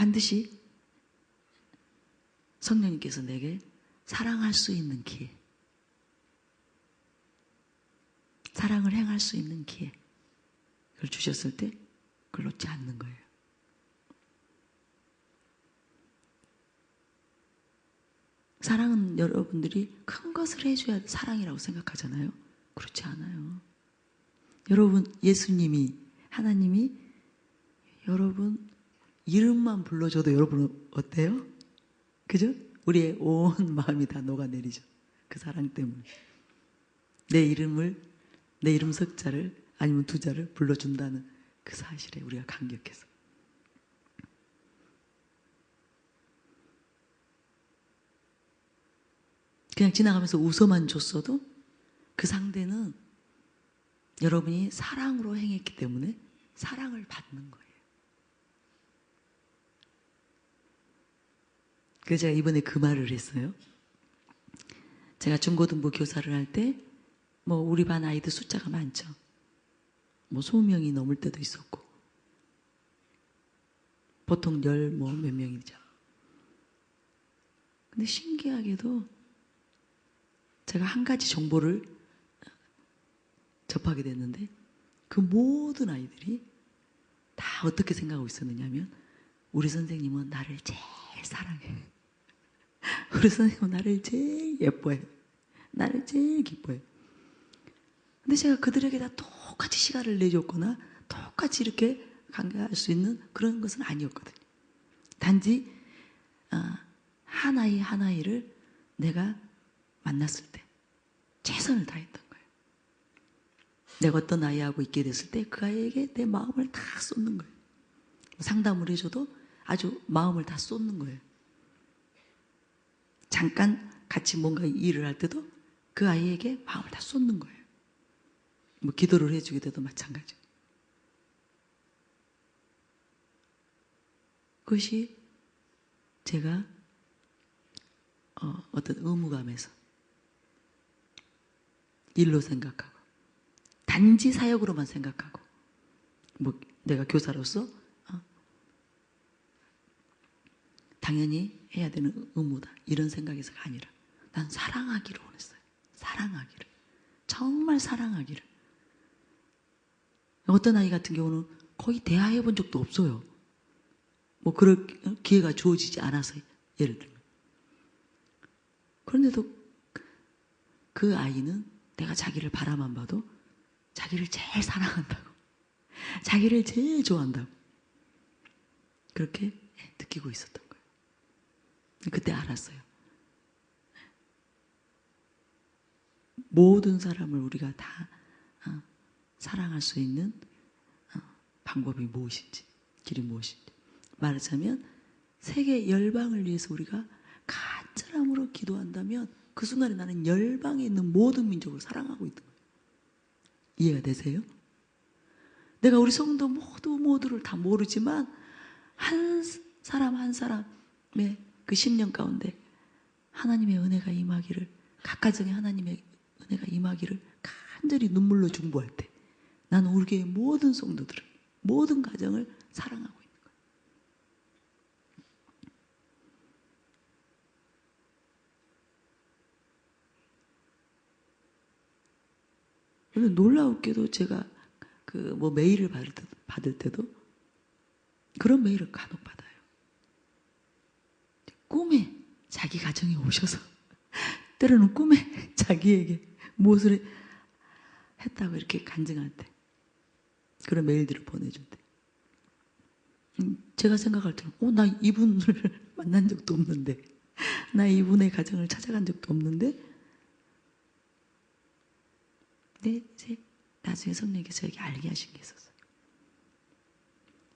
반드시 성령님께서 내게 사랑할 수 있는 기회, 사랑을 행할 수 있는 기회, 그걸 주셨을 때 그걸 놓지 않는 거예요. 사랑은 여러분들이 큰 것을 해줘야 사랑이라고 생각하잖아요. 그렇지 않아요. 여러분, 예수님이, 하나님이 여러분 이름만 불러줘도 여러분 어때요? 그죠? 우리의 온 마음이 다 녹아내리죠. 그 사랑 때문에. 내 이름을, 내 이름 석자를 아니면 두자를 불러준다는 그 사실에 우리가 감격해서. 그냥 지나가면서 웃어만 줬어도 그 상대는 여러분이 사랑으로 행했기 때문에 사랑을 받는 거예요. 그래서 제가 이번에 그 말을 했어요. 제가 중고등부 교사를 할 때, 뭐, 우리 반 아이들 숫자가 많죠. 뭐, 20명이 넘을 때도 있었고. 보통 열, 뭐, 몇 명이죠. 근데 신기하게도 제가 한 가지 정보를 접하게 됐는데, 그 모든 아이들이 다 어떻게 생각하고 있었느냐 하면, 우리 선생님은 나를 제일 사랑해. 우리 선생님은 나를 제일 예뻐해. 나를 제일 기뻐해. 근데 제가 그들에게 다 똑같이 시간을 내줬거나 똑같이 이렇게 관계할 수 있는 그런 것은 아니었거든요. 단지 아, 하나이 하나이를 내가 만났을 때 최선을 다했던 거예요. 내가 어떤 아이하고 있게 됐을 때 그 아이에게 내 마음을 다 쏟는 거예요. 상담을 해줘도 아주 마음을 다 쏟는 거예요. 잠깐 같이 뭔가 일을 할 때도 그 아이에게 마음을 다 쏟는 거예요. 뭐 기도를 해주게 돼도 마찬가지. 그것이 제가 어, 어떤 의무감에서 일로 생각하고 단지 사역으로만 생각하고 뭐 내가 교사로서 어, 당연히 해야 되는 의무다 이런 생각에서가 아니라 난 사랑하기를 원했어요. 사랑하기를 정말 사랑하기를 어떤 아이 같은 경우는 거의 대화해 본 적도 없어요. 뭐 그럴 기회가 주어지지 않아서 예를 들면 그런데도 그 아이는 내가 자기를 바라만 봐도 자기를 제일 사랑한다고 자기를 제일 좋아한다고 그렇게 느끼고 있었던. 그때 알았어요. 모든 사람을 우리가 다 어, 사랑할 수 있는 어, 방법이 무엇인지, 길이 무엇인지. 말하자면 세계 열방을 위해서 우리가 간절함으로 기도한다면 그 순간에 나는 열방에 있는 모든 민족을 사랑하고 있는 거예요. 이해가 되세요? 내가 우리 성도 모두 모두를 다 모르지만 한 사람 한 사람의 그 10년 가운데 하나님의 은혜가 임하기를 각 가정에 하나님의 은혜가 임하기를 간절히 눈물로 중보할 때 나는 우리 교회 모든 성도들을 모든 가정을 사랑하고 있는 거예요. 그런데 놀라웠게도 제가 그 뭐 메일을 받을 때도 그런 메일을 간혹 받아요. 꿈에 자기 가정에 오셔서 때로는 꿈에 자기에게 무엇을 했다고 이렇게 간증할 때 그런 메일들을 보내줄 때 음, 제가 생각할 때는 어, 나 이분을 만난 적도 없는데 나 이분의 가정을 찾아간 적도 없는데 근데 이제 나중에 성령께서 저에게 알게 하신 게 있었어요.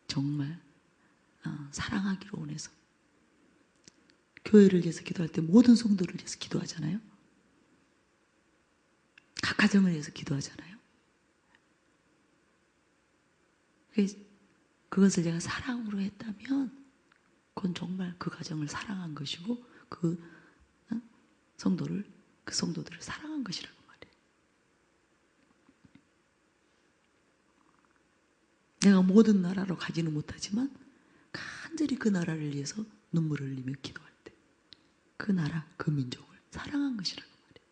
정말 어, 사랑하기로 원해서 교회를 위해서 기도할 때 모든 성도를 위해서 기도하잖아요. 각 가정을 위해서 기도하잖아요. 그것을 내가 사랑으로 했다면 그건 정말 그 가정을 사랑한 것이고 그 어? 성도를 그 성도들을 사랑한 것이라고 말이에요. 내가 모든 나라로 가지는 못하지만 간 간절히 그 나라를 위해서 눈물을 흘리며 기도할 때 그 나라, 그 민족을 사랑한 것이라고 말이에요.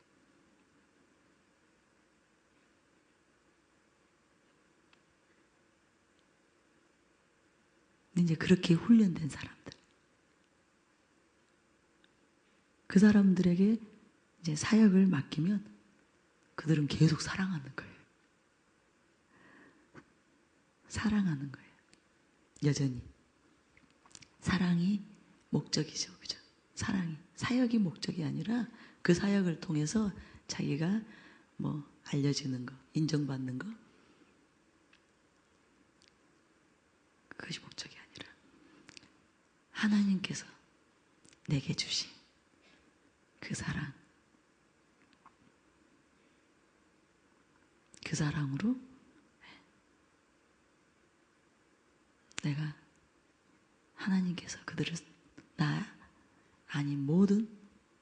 이제 그렇게 훈련된 사람들. 그 사람들에게 이제 사역을 맡기면 그들은 계속 사랑하는 거예요. 사랑하는 거예요. 여전히. 사랑이 목적이죠. 그죠? 사랑이. 사역이 목적이 아니라 그 사역을 통해서 자기가 뭐 알려지는 거, 인정받는 거. 그것이 목적이 아니라 하나님께서 내게 주신 그 사랑. 그 사랑으로 내가 하나님께서 그들을 나 아닌 모든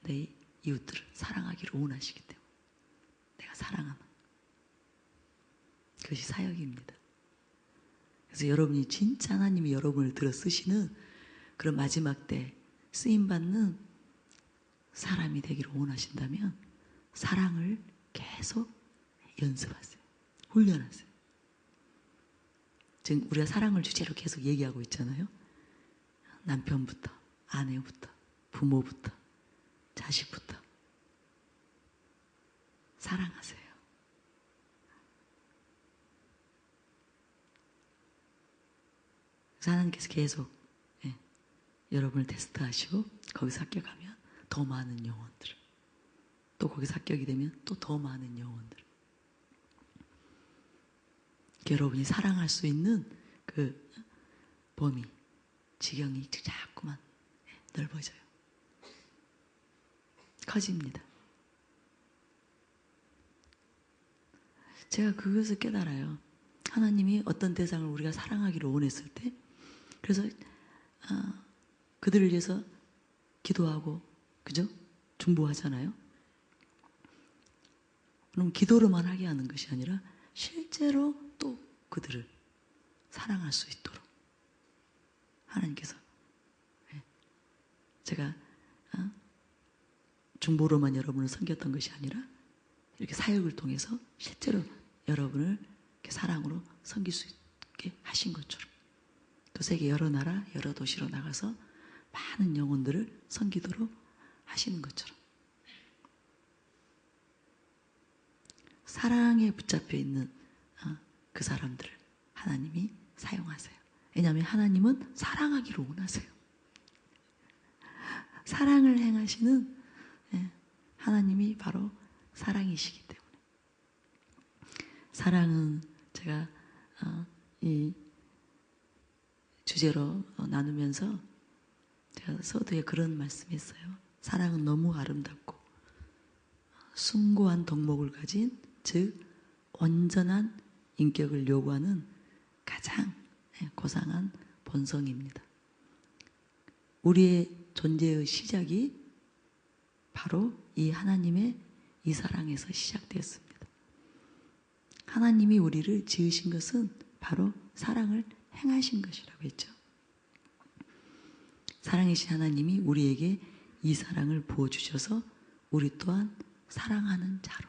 내 이웃들을 사랑하기를 원하시기 때문에 내가 사랑하는 그것이 사역입니다. 그래서 여러분이 진짜 하나님이 여러분을 들어 쓰시는 그런 마지막 때 쓰임 받는 사람이 되기를 원하신다면 사랑을 계속 연습하세요. 훈련하세요. 지금 우리가 사랑을 주제로 계속 얘기하고 있잖아요. 남편부터, 아내부터, 부모부터, 자식부터. 사랑하세요. 하나님께서 계속 예, 여러분을 테스트하시고 거기서 합격하면 더 많은 영혼들을 또 거기서 합격이 되면 또 더 많은 영혼들을 여러분이 사랑할 수 있는 그 범위, 지경이 자꾸만 넓어져요. 커집니다. 제가 그것을 깨달아요. 하나님이 어떤 대상을 우리가 사랑하기를 원했을 때, 그래서 아, 그들을 위해서 기도하고, 그죠? 중보하잖아요. 그럼 기도로만 하게 하는 것이 아니라 실제로 또 그들을 사랑할 수 있도록 하나님께서 예, 제가 어? 중보로만 여러분을 섬겼던 것이 아니라 이렇게 사역을 통해서 실제로 여러분을 이렇게 사랑으로 섬길 수 있게 하신 것처럼 또 세계 여러 나라 여러 도시로 나가서 많은 영혼들을 섬기도록 하시는 것처럼 사랑에 붙잡혀 있는 어, 그 사람들을 하나님이 사용하세요. 왜냐하면 하나님은 사랑하기를 원하세요. 사랑을 행하시는 예, 하나님이 바로 사랑이시기 때문에 사랑은 제가 어, 이 주제로 어, 나누면서 제가 서두에 그런 말씀했어요. 사랑은 너무 아름답고 숭고한 덕목을 가진 즉 온전한 인격을 요구하는 가장 고상한 본성입니다. 우리의 존재의 시작이 바로 이 하나님의 이 사랑에서 시작되었습니다. 하나님이 우리를 지으신 것은 바로 사랑을 행하신 것이라고 했죠. 사랑이신 하나님이 우리에게 이 사랑을 부어주셔서 우리 또한 사랑하는 자로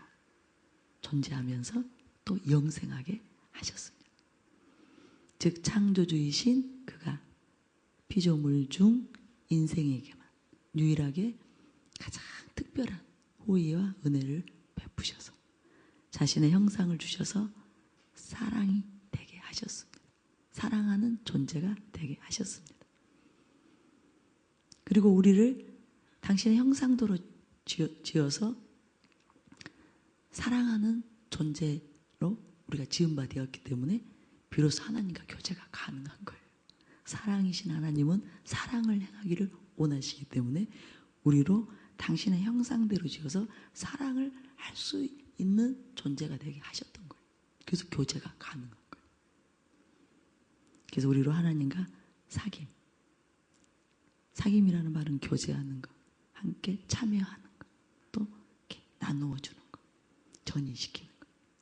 존재하면서 또 영생하게 하셨습니다. 즉 창조주이신 그가 피조물 중 인생에게만 유일하게 가장 특별한 호의와 은혜를 베푸셔서 자신의 형상을 주셔서 사랑이 되게 하셨습니다. 사랑하는 존재가 되게 하셨습니다. 그리고 우리를 당신의 형상도로 지어서 사랑하는 존재로 우리가 지음바 되었기 때문에 비로소 하나님과 교제가 가능한 거예요. 사랑이신 하나님은 사랑을 행하기를 원하시기 때문에 우리로 당신의 형상대로 지어서 사랑을 할 수 있는 존재가 되게 하셨던 거예요. 그래서 교제가 가능한 거예요. 그래서 우리로 하나님과 사귐. 사귐이라는 말은 교제하는 거, 함께 참여하는 거, 또 이렇게 나누어 주는 거, 전이시키는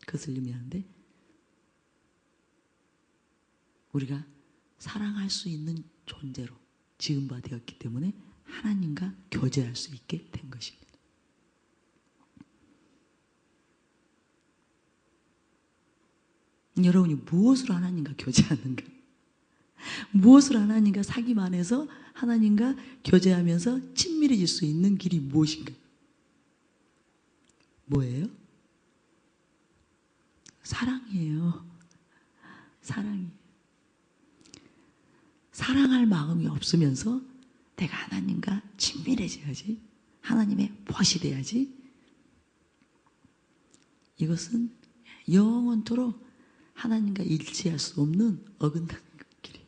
그것을 의미하는데 우리가 사랑할 수 있는 존재로 지음바 되었기 때문에 하나님과 교제할 수 있게 된 것입니다. 여러분이 무엇으로 하나님과 교제하는가? 무엇으로 하나님과 사귐 안에서 하나님과 교제하면서 친밀해질 수 있는 길이 무엇인가? 뭐예요? 사랑이에요. 사랑이. 사랑할 마음이 없으면서 내가 하나님과 친밀해져야지. 하나님의 벗이 돼야지. 이것은 영원토록 하나님과 일치할 수 없는 어긋나는 길이.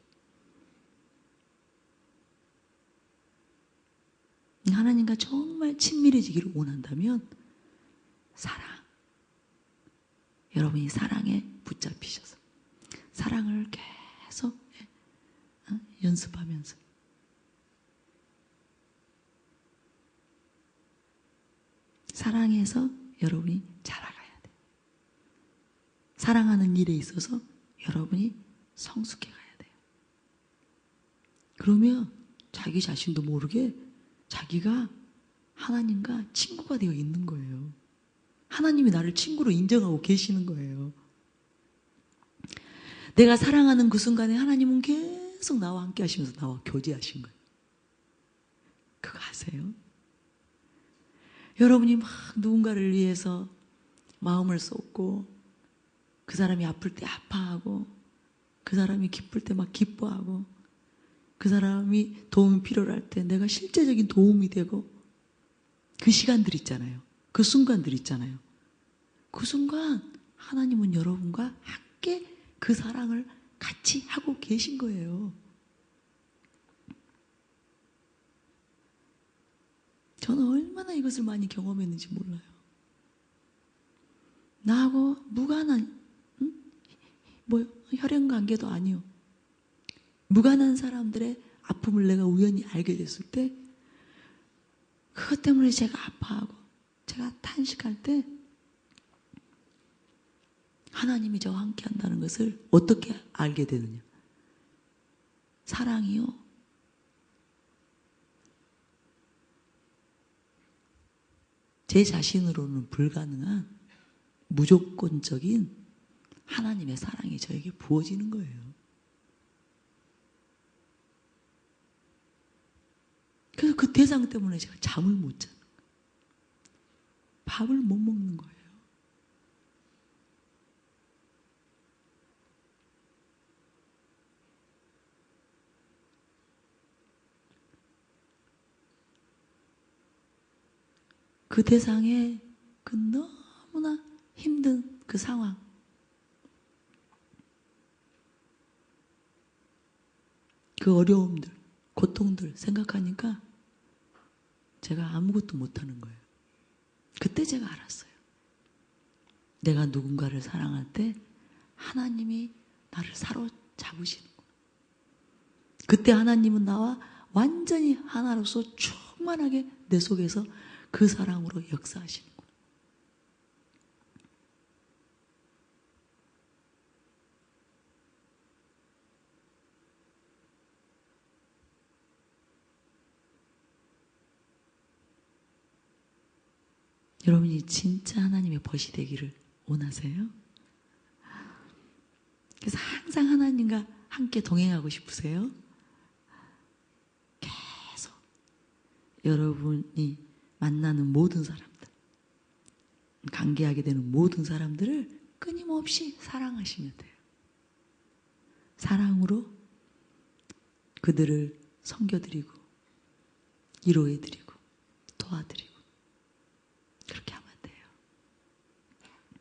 하나님과 정말 친밀해지기를 원한다면 사랑. 여러분이 사랑에 붙잡히셔서 사랑을 계속 어, 연습하면서 사랑해서 여러분이 자라가야 돼요. 사랑하는 일에 있어서 여러분이 성숙해 가야 돼요. 그러면 자기 자신도 모르게 자기가 하나님과 친구가 되어 있는 거예요. 하나님이 나를 친구로 인정하고 계시는 거예요. 내가 사랑하는 그 순간에 하나님은 계속 나와 함께 하시면서 나와 교제하신 거예요. 그거 아세요? 여러분이 막 누군가를 위해서 마음을 쏟고 그 사람이 아플 때 아파하고 그 사람이 기쁠 때 막 기뻐하고 그 사람이 도움이 필요할 때 내가 실제적인 도움이 되고 그 시간들 있잖아요. 그 순간들 있잖아요. 그 순간 하나님은 여러분과 함께 그 사랑을 같이 하고 계신 거예요. 저는 얼마나 이것을 많이 경험했는지 몰라요. 나하고 무관한, 응? 뭐, 혈연 관계도 아니요. 무관한 사람들의 아픔을 내가 우연히 알게 됐을 때, 그것 때문에 제가 아파하고, 제가 탄식할 때, 하나님이 저와 함께 한다는 것을 어떻게 알게 되느냐. 사랑이요. 제 자신으로는 불가능한 무조건적인 하나님의 사랑이 저에게 부어지는 거예요. 그래서 그 대상 때문에 제가 잠을 못 자는 거예요. 밥을 못 먹는 거예요. 그 대상에 그 너무나 힘든 그 상황. 그 어려움들, 고통들 생각하니까 제가 아무것도 못하는 거예요. 그때 제가 알았어요. 내가 누군가를 사랑할 때 하나님이 나를 사로잡으시는구나. 그때 하나님은 나와 완전히 하나로서 충만하게 내 속에서 그 사랑으로 역사하시는구나. 여러분이 진짜 하나님의 벗이 되기를 원하세요? 그래서 항상 하나님과 함께 동행하고 싶으세요? 계속 여러분이 만나는 모든 사람들, 관계하게 되는 모든 사람들을 끊임없이 사랑하시면 돼요. 사랑으로 그들을 섬겨드리고, 위로해드리고, 도와드리고.